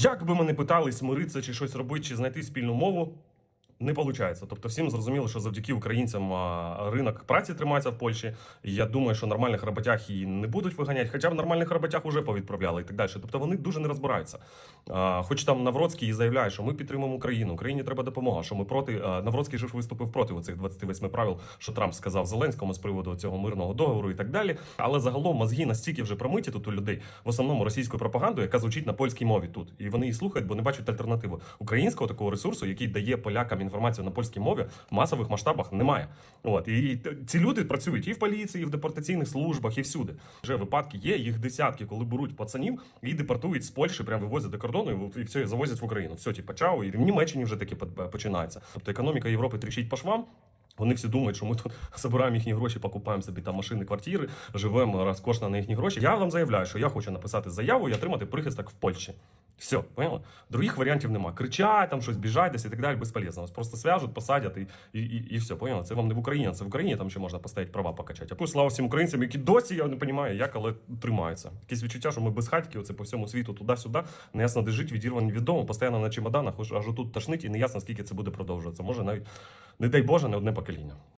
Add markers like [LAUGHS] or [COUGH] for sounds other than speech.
Як би ми не питались миритися чи щось робити, чи знайти спільну мову, не виходить. Тобто, всім зрозуміло, що завдяки українцям ринок праці тримається в Польщі. Я думаю, що нормальних роботяг і не будуть виганяти, хоча б нормальних роботяг вже повідправляли і так далі. Тобто вони дуже не розбираються. Хоч там Навроцький і заявляє, що ми підтримуємо Україну, Україні треба допомога. Що ми проти Навроцький же ж виступив проти оцих 28 правил, що Трамп сказав Зеленському з приводу цього мирного договору і так далі. Але загалом мозги настільки вже промиті тут у людей, в основному російською пропагандою, яка звучить на польській мові тут, і вони її слухають, бо не бачать альтернативу українського такого ресурсу, який дає полякам інформацію на польській мові, в масових масштабах немає. От і ці люди працюють і в поліції, і в депортаційних службах, і всюди. Вже випадки є, їх десятки, коли беруть пацанів і депортують з Польщі, прям вивозять до кордону і, все завозять в Україну. Все, типа, чао, і в Німеччині вже таке по- починається. Тобто економіка Європи тріщить по швам. Вони всі думають, що ми тут [LAUGHS] забираємо їхні гроші, покупаємо собі там машини, квартири, живемо розкошно на їхні гроші. Я вам заявляю, що я хочу написати заяву і отримати прихисток в Польщі. Все, поняли? Других варіантів нема. Кричать, там щось біжать десь і так далі, безполезно. Вас просто свяжуть, посадять і, і, і, і все, поняли? Це вам не в Україні, це в Україні там ще можна поставити права покачати. А плюс слава всім українцям, які досі я не розумію, як, але тримаються. Якесь відчуття, що ми без безхатьки, оце по всьому світу, туди-сюди, неясно де жить, відірвані від постійно на чемоданах, аж тут тошнить і неясно, скільки це буде продовжуватися. Може навіть, не дай Боже, не одне покоління.